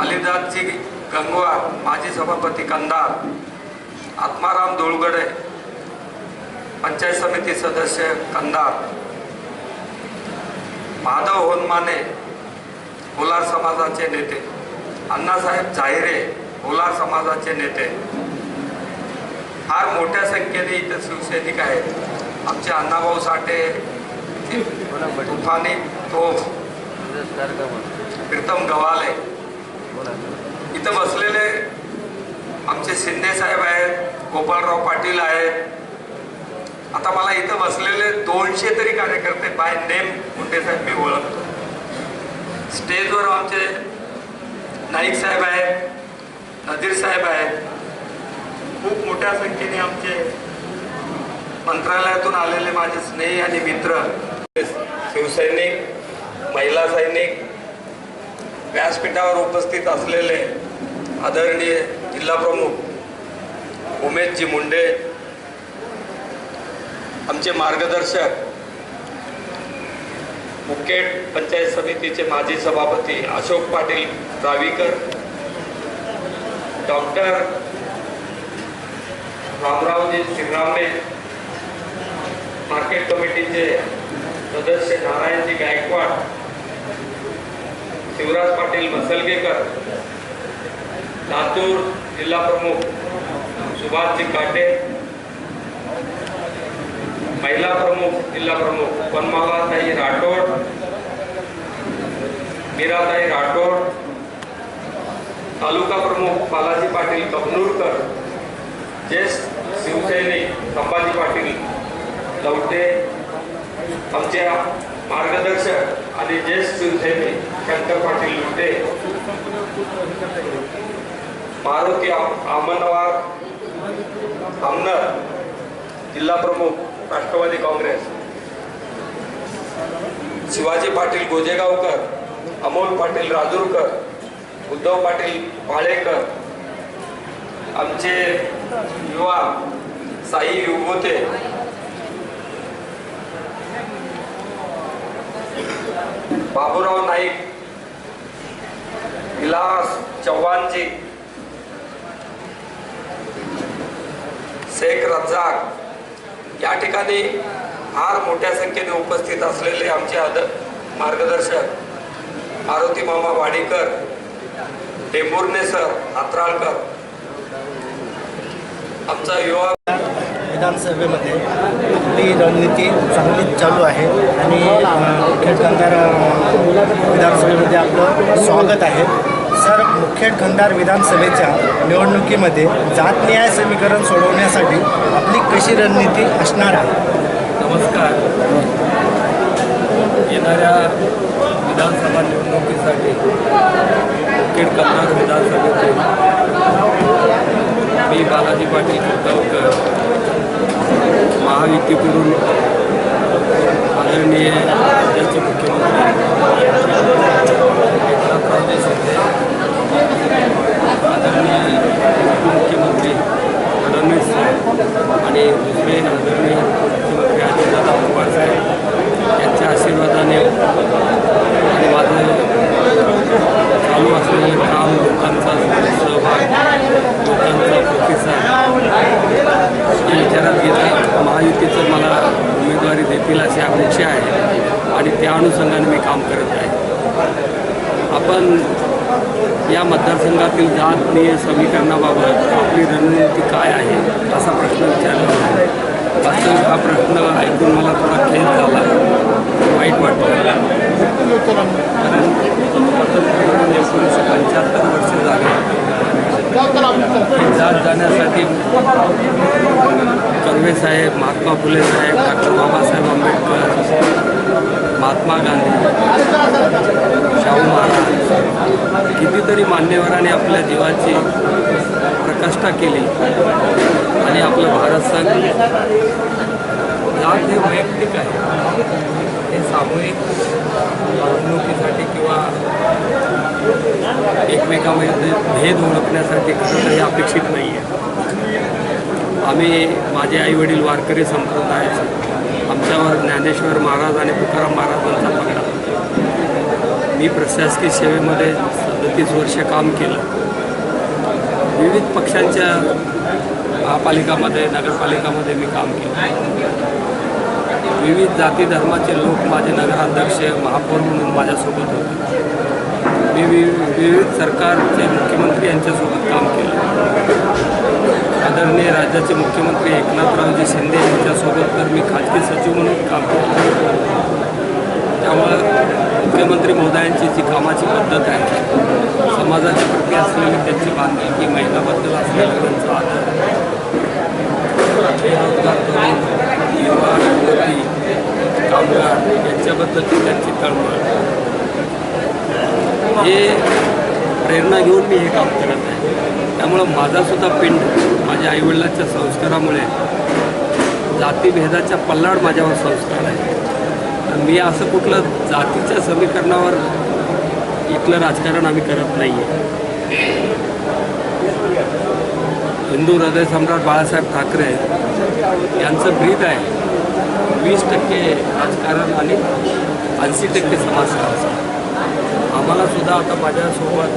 कालिदासजी गंगवार माजी सभापती कंधार आत्माराम धुळगडे पंचायत समिती सदस्य कंधार माधव होनमाने होलार समाजाचे नेते अण्णासाहेब झायरे होलार समाजाचे नेते. फार मोठ्या संख्येने इथं शिवसैनिक आहेत. आमचे अण्णाभाऊ साठे तुफानी तोफ प्रीतम गव्हाले. इथं बसलेले आमचे शिंदे साहेब आहेत गोपाळराव पाटील आहेत. आता मला इथं बसलेले दोनशे तरी कार्यकर्ते बाय नेम मुंडे साहेब मी ओळखतो. स्टेजवर आमचे नाईक साहेब आहेत नजीर साहेब आहेत. खूप मोठ्या संख्येने आमचे मंत्रालयातून आलेले माझे स्नेही आणि मित्र. शिवसैनिक महिला सैनिक व्यासपीठावर उपस्थित असलेले आदरणीय जिल्हाप्रमुख उमेशजी मुंडे आमचे मार्गदर्शक मुकेट पंचायत समितीचे माजी सभापती अशोक पाटील रावीकर डॉक्टर रामरावजी श्रीरामे मार्केट कमिटीचे सदस्य नारायणजी गायकवाड शिवराज पाटील मसलगेकर लातूर जिल्हा प्रमुख सुभाषजी काटे महिला प्रमुख जिल्हा प्रमुख पन्मालाताई राठोड मीराताई राठोड तालुका प्रमुख बालाजी पाटील कबनूरकर ज्येष्ठ शिवसैनिक संभाजी पाटील लवटे आमच्या मार्गदर्शक आणि ज्येष्ठ शिवसैनिक शंकर पाटील लुटे मारुती आमनवार आमनर जिल्हा प्रमुख राष्ट्रवादी काँग्रेस. शिवाजी पाटील गोजेगावकर अमोल पाटील राजूरकर उद्धव पाटील पाळेकर आमचे युवा साई युगोते बाबूराव नाईक विलास चव्हाणजी. शेख रज्जाक. या ठिकाणी फार मोठ्या संख्येने उपस्थित असलेले आमचे आद मार्गदर्शक मारुती मामा वाडीकर टेंभुर्णे सर हात्राळकर. आमचा युवा विधानसभेमध्ये आपली रणनीती चांगलीच चालू आहे आणि अ, विधानसभेमध्ये आपलं स्वागत आहे. सर मुखेड कंधार विधानसभेच्या निवडणुकीमध्ये जातन्याय समीकरण सोडवण्यासाठी आपली कशी रणनीती असणार आहे? नमस्कार. येणाऱ्या विधानसभा निवडणुकीसाठी मुखेड कन्नड विधानसभेचे मी बालाजी पाटील कुलगावकर महायुतीकडून आदरणीय मतदारसंघातील जातनीय समीकरणाबाबत आपली रणनीती काय आहे, असा प्रश्न विचारला हा प्रश्न ऐकून मला थोडा खेद झाला. वाईट वाटलं कारण वर्ष झाले. ही जात कर्वे साहेब, महात्मा फुले साहेब, डॉक्टर बाबासाहेब आंबेडकर महात्मा गांधी शाहू महाराज कितीतरी मान्यवरांनी आपल्या जीवाची प्रकाष्ठा केली आणि आपलं भारत संघ जात हे वैयक्तिक आहे. हे सामूहिक निवडणुकीसाठी किंवा एकमेकांमध्ये भेद ओळखण्यासाठी खरं तर हे अपेक्षित नाही आहे आम्ही माझे आईवडील वारकरी संप्रदाय आमच्यावर ज्ञानेश्वर महाराज आणि तुकाराम महाराजांचा पगडा मी प्रशासकीय सेवेमध्ये सदतीस वर्ष काम केलं. विविध पक्षांच्या महापालिकामध्ये नगरपालिकामध्ये मी काम केलं. विविध जाती धर्माचे लोक माझे नगराध्यक्ष महापौर म्हणून माझ्यासोबत होते. मी विविध सरकारचे मुख्यमंत्री यांच्यासोबत काम केलं. आदरणीय राज्याचे मुख्यमंत्री एकनाथरावजी शिंदे यांच्यासोबत तर मी खाजगी सचिव म्हणून काम करतो. त्यामुळं मुख्यमंत्री महोदयांची जी कामाची पद्धत आहे समाजाच्या प्रती असलेली त्यांची बांधिलकी महिलाबद्दल असलेला त्यांचा आदर. बेरोजगार तरुण युवा युवती कामगार यांच्याबद्दलची त्यांची तळमळ. हे प्रेरणा घेऊन मी हे काम करत आहे. त्यामुळं माझासुद्धा पिंड माझ्या आईवडिलांच्या संस्कारामुळे जातीभेदाच्या पल्लाड माझ्यावर संस्कार आहे. तर मी असं कुठलं जातीच्या समीकरणावर इथलं राजकारण आम्ही करत नाही आहे हिंदू हृदय सम्राट बाळासाहेब ठाकरे यांचं ब्रीद आहे. वीस टक्के राजकारण आणि ऐंशी टक्के समाजकारण. आम्हाला सुद्धा आता माझ्यासोबत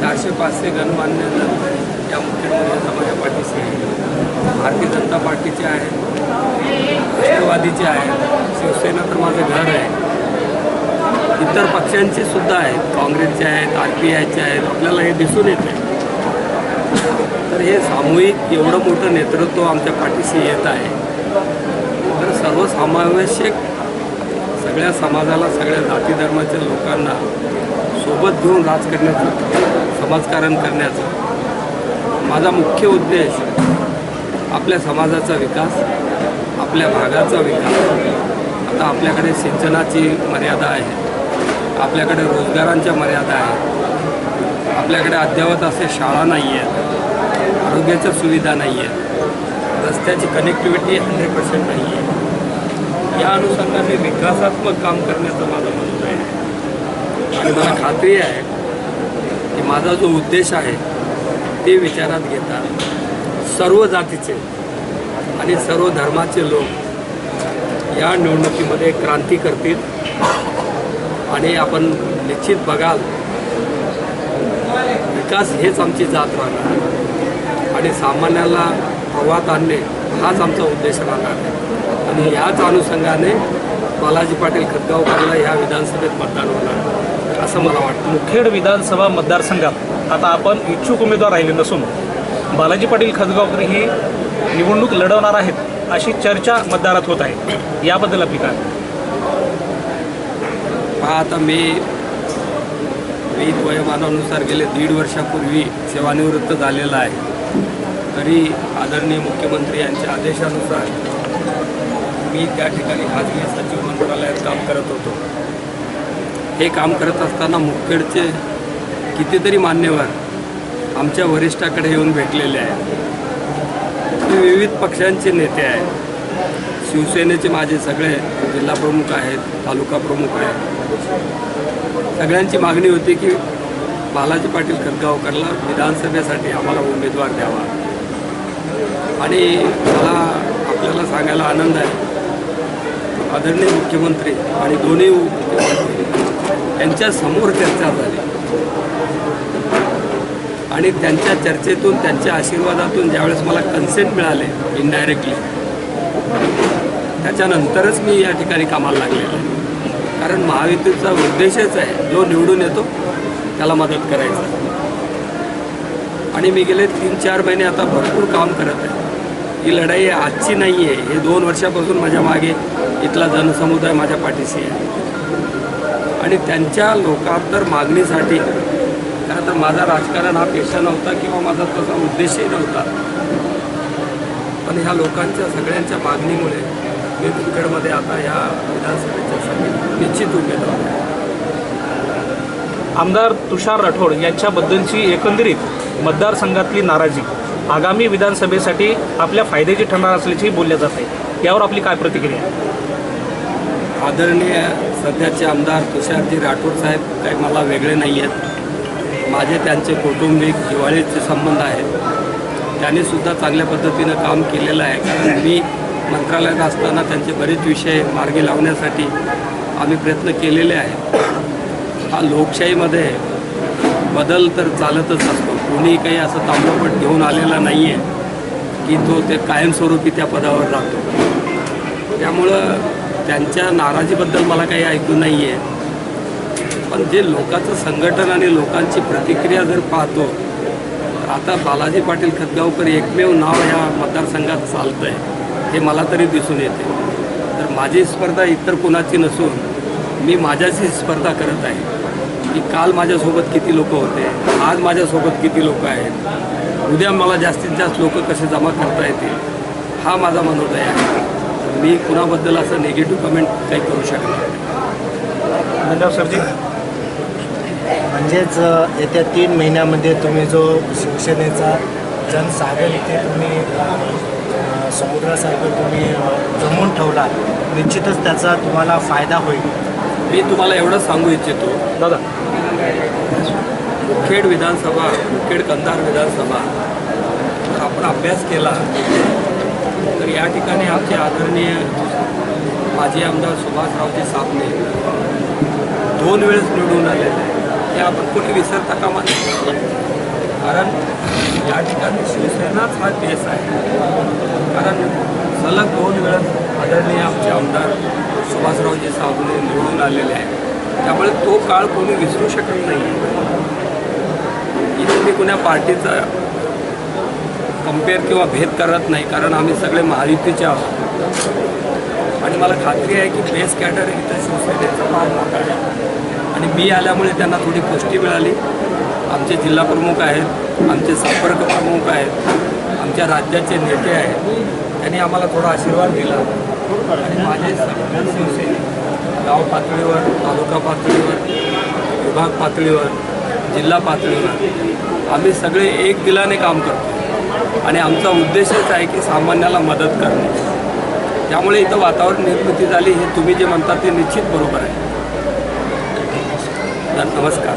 चारशे पाचशे गणमान्य या मुख्यमंत्र्यांचा माझ्या पाठीशी आहे भारतीय जनता पार्टीचे आहेत. राष्ट्रवादीचे आहेत. शिवसेना तर माझं घर आहे. इतर पक्षांचे सुद्धा आहेत. काँग्रेसचे आहेत आर पी आयचे आहेत. आपल्याला हे दिसून येते तर हे सामूहिक एवढं मोठं नेतृत्व आमच्या पाठीशी येत आहे. तर सर्वसमावेशक सगळ्या समाजाला सगळ्या जाती धर्माच्या लोकांना सोबत घेऊन राजकारणाचं समाजकारण करण्याचं माझा मुख्य उद्देश आपल्या समाजाचा विकास आपल्या भागाचा विकास. आता आपल्याकडे सिंचनाची मर्यादा आहे आपल्याकडे रोजगारांच्या मर्यादा आहेत आपल्याकडे अद्ययावत असे शाळा नाही आहेत आरोग्याच्या सुविधा नाही आहेत रस्त्याची कनेक्टिव्हिटी हंड्रेड पर्सेंट नाही आहे या अनुषंगाने विकासात्मक काम करण्याचं माझं म्हणणं आहे. आणि मला खात्री आहे की माझा जो उद्देश आहे ते विचारात घेता सर्व जातीचे आणि सर्व धर्माचे लोक या निवडणुकीमध्ये क्रांती करतील. आणि आपण निश्चित बघाल विकास हेच आमची जात राहणार. आणि सामान्याला प्रवाहात आणणे हाच आमचा उद्देश राहणार. आहे आणि याच अनुषंगाने बालाजी पाटील खतगावकरला ह्या विधानसभेत मतदान होणार. असं मला वाटतं. मुखेड विधानसभा मतदारसंघात आता आपण इच्छुक उमेदवार राहिले नसून बालाजी पाटील खतगावकर ही निवडणूक लढवणार आहेत अशी चर्चा मतदारात होत आहे. याबद्दल आपली काय? पहा आता मी विहित वयोमानानुसार गेले दीड वर्षापूर्वी सेवानिवृत्त झालेला आहे. तरी आदरणीय मुख्यमंत्री यांच्या आदेशानुसार मी त्या ठिकाणी खाजगी सचिव मंत्रालयात काम करत होतो. हे काम करत असताना मुखेडचे कितीतरी मान्यवर आमच्या वरिष्ठाकडे येऊन भेटलेले आहेत. ते विविध पक्षांचे नेते आहेत. शिवसेनेचे माझे सगळे जिल्हा प्रमुख आहेत तालुका प्रमुख आहेत. सगळ्यांची मागणी होती की बालाजी पाटील खतगावकरला विधानसभेसाठी आम्हाला उमेदवार द्यावा. आणि मला आपल्याला सांगायला आनंद आहे. आदरणीय मुख्यमंत्री आणि दोन्ही उपमुख्यमंत्री यांच्या समोर चर्चा झाली. आणि त्यांच्या चर्चेतून त्यांच्या आशीर्वादातून ज्यावेळेस मला कन्सेंट मिळाले इनडायरेक्टली त्याच्यानंतरच मी या ठिकाणी कामाला लागलेलो आहे. कारण महायुतीचा उद्देशच आहे. जो निवडून येतो त्याला मदत करायचं. आणि मी गेले तीन चार महिने आता भरपूर काम करत आहे. ही लढाई आजची नाही आहे हे दोन वर्षापासून माझ्या मागे इथला जनसमुदाय माझ्या पाठीशी आहे. आणि त्यांच्या लोकांतर मागणीसाठी खरं तर माझा राजकारण हा पेशा नव्हता किंवा माझा तसा उद्देशही नव्हता. पण ह्या लोकांच्या सगळ्यांच्या मागणीमुळे मी मुखेडमध्ये आता ह्या विधानसभेच्या निश्चित उमेदवार आहे. आमदार तुषार राठोड यांच्याबद्दलची एकंदरीत मतदारसंघातली नाराजी. आगामी विधानसभेसाठी आपल्या फायद्याची ठरणार असल्याची बोलले जात आहे. यावर आपली काय प्रतिक्रिया आदरणीय सध्याचे आमदार तुषारजी राठोड साहेब काही मला वेगळे नाही आहेत. माझे त्यांचे कौटुंबिक दिवाळीचे संबंध आहेत. त्यांनी सुद्धा चांगल्या पद्धतीनं काम केलेलं आहे. कारण मी मंत्रालयात असताना त्यांचे बरेच विषय मार्गी लावण्यासाठी आम्ही प्रयत्न केलेले आहेत. लोकशाहीमध्ये बदल तर चालतच असतो. कोणी काही असं तांबडपट घेऊन आलेला नाही आहे की तो ते कायमस्वरूपी त्या पदावर राहतो. त्यामुळं त्यांच्या नाराजीबद्दल मला काही ऐकू नाही आहे पण जे लोकांचं संघटन आणि लोकांची प्रतिक्रिया जर पाहतो आता बालाजी पाटील खतगावकर एकमेव नाव ह्या मतदारसंघात चालतं आहे हे मला तरी दिसून येते. तर माझी स्पर्धा इतर कोणाची नसून मी माझ्याशी स्पर्धा करत आहे. की काल माझ्यासोबत किती लोक होते आज माझ्यासोबत किती लोक आहेत उद्या मला जास्तीत जास्त लोक कसे जमा करता येतील हा माझा मनोदय आहे. मी कुणाबद्दल असं निगेटिव्ह कमेंट काही करू शकणार नाही. धन्यवाद सरजी. म्हणजेच येत्या तीन महिन्यामध्ये तुम्ही जो शिवसेनेचा जनसागर इथे तुम्ही समुद्रासारखं तुम्ही अ, जमवून ठेवला निश्चितच त्याचा तुम्हाला फायदा होईल. मी तुम्हाला एवढं सांगू इच्छितो. दादा. मुखेड विधानसभा मुखेड कंधार विधानसभा जर आपण अभ्यास केला तर या ठिकाणी आमचे आदरणीय माजी आमदार सुभाषरावजी साबणे दोन वेळेस निवडून आलेले आहे. हे आपण कोणी विसरता कामा कारण या ठिकाणी शिवसेनाच हा देश आहे. कारण सलग दोन वेळेस आदरणीय आमचे आमदार सुभाषरावजी साबणे निवडून आलेले आहेत त्यामुळे तो काळ कोणी विसरू शकत नाही. इथे मी कुण्या पार्टीचा कंपेअर किंवा भेद करत नाही कारण आम्ही सगळे महायुतीचे आहोत. आणि मला खात्री आहे की बेस कॅडर इथं शिवसेनेचं फार मोठं आहे. आणि मी आल्यामुळे त्यांना थोडी पुष्टी मिळाली. आमचे जिल्हा प्रमुख आहेत आमचे संपर्क प्रमुख आहेत आमच्या राज्याचे नेते आहेत. त्यांनी आम्हाला थोडा आशीर्वाद दिला. शिवसैनिक गाव पातळीवर तालुका पातळीवर विभाग पातळीवर जिल्हा पातळीवर आम्ही सगळे एक दिलाने काम करतो. आणि आमचा उद्देशच आहे की सामान्याला मदत करणे. त्यामुळे इथं वातावरण निर्मिती झाली हे तुम्ही जे म्हणता ते निश्चित बरोबर आहे. नमस्कार.